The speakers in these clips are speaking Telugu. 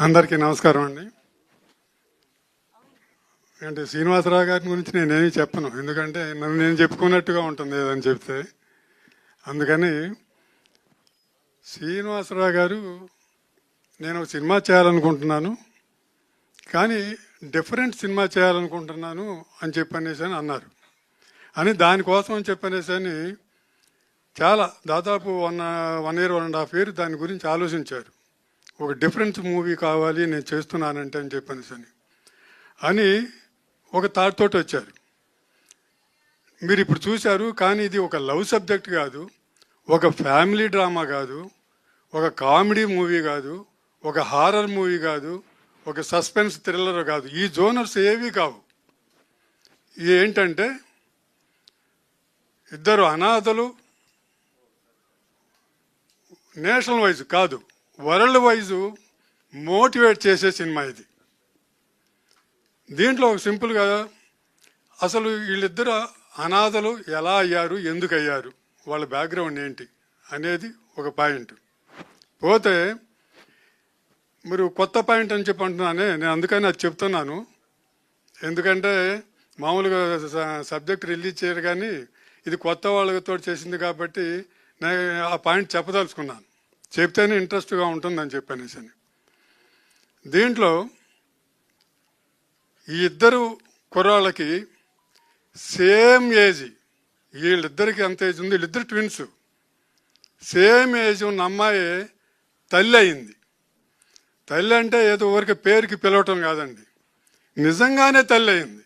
అందరికీ నమస్కారం అండి. అంటే శ్రీనివాసరావు గారి గురించి నేనేమి చెప్పను. ఎందుకంటే నన్ను నేను చెప్పుకున్నట్టుగా ఉంటుంది ఏదని చెప్తే. అందుకని శ్రీనివాసరావు గారు నేను ఒక సినిమా చేయాలనుకుంటున్నాను. కానీ డిఫరెంట్ సినిమా చేయాలనుకుంటున్నాను అని చెప్పనేసి అని అన్నారు. అని దానికోసం అని చెప్పనేసి అని చాలా దాదాపు one one year one and half year దాని గురించి ఆలోచించారు. ఒక డిఫరెన్స్ మూవీ కావాలి నేను చేస్తున్నానంటే అని చెప్పనేసి అని అని ఒక థాట్ తోటి వచ్చారు. మీరు ఇప్పుడు చూశారు కానీ ఇది ఒక లవ్ సబ్జెక్ట్ కాదు ఒక ఫ్యామిలీ డ్రామా కాదు ఒక కామెడీ మూవీ కాదు ఒక హారర్ మూవీ కాదు ఒక సస్పెన్స్ థ్రిల్లర్ కాదు. ఈ జోనర్స్ ఏవి కావు. ఏంటంటే ఇద్దరు అనాథలు నేషనల్ వైజ్ కాదు. వరల్డ్ వైజ్ మోటివేట్ చేసే సినిమా ఇది. దీంట్లో ఒక సింపుల్గా అసలు వీళ్ళిద్దరు అనాథలు ఎలా అయ్యారు ఎందుకు అయ్యారు వాళ్ళ బ్యాక్గ్రౌండ్ ఏంటి అనేది ఒక పాయింట్. పోతే మీరు కొత్త పాయింట్ అని చెప్పి అంటున్నానే నేను అందుకని అది చెప్తున్నాను. ఎందుకంటే మామూలుగా స- సబ్జెక్ట్ రిలీజ్ చేయరు కానీ ఇది కొత్త వాళ్ళతో చేసింది కాబట్టి నేను ఆ పాయింట్ చెప్పదలుచుకున్నాను. చెప్తేనే ఇంట్రెస్ట్గా ఉంటుందని చెప్పనేసి అని దీంట్లో ఈ ఇద్దరు కుర్రాళ్ళకి సేమ్ ఏజ్ వీళ్ళిద్దరికి ఎంత ఏజ్ ఉంది? వీళ్ళిద్దరు ట్విన్స్. సేమ్ ఏజ్ ఉన్న అమ్మాయి తల్లి అయింది. తల్లి అంటే ఏదో ఊరికి పేరుకి పిలవటం కాదండి. నిజంగానే తల్లి అయింది.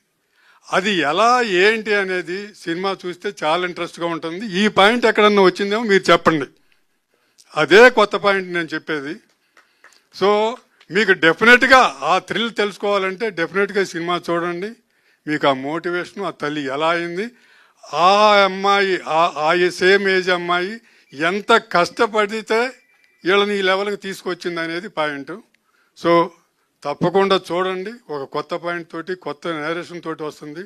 అది ఎలా ఏంటి అనేది సినిమా చూస్తే చాలా ఇంట్రెస్ట్గా ఉంటుంది. ఈ పాయింట్ ఎక్కడన్నా వచ్చిందేమో మీరు చెప్పండి. అదే కొత్త పాయింట్ నేను చెప్పేది. సో మీకు డెఫినెట్గా ఆ థ్రిల్ తెలుసుకోవాలంటే డెఫినెట్గా సినిమా చూడండి. మీకు ఆ మోటివేషన్ ఆ తల్లి ఎలా అయింది ఆ అమ్మాయి ఆ సేమ్ ఏజ్ అమ్మాయి ఎంత కష్టపడితే వీళ్ళని ఈ లెవెల్కి తీసుకొచ్చింది అనేది పాయింట్. సో తప్పకుండా చూడండి. ఒక కొత్త పాయింట్ తోటి కొత్త నేరేషన్ తోటి వస్తుంది.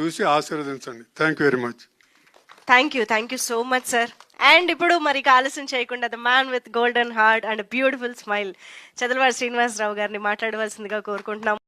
చూసి ఆశీర్వదించండి. Thank you very much thank you thank you so much sir and ఇప్పుడు మరి ఆలస్యం చేయకుండా the man with golden heart and beautiful smile Chadalavari Srinivasarao గారిని మాట్లాడవలసిందిగా కోరుకుంటున్నాం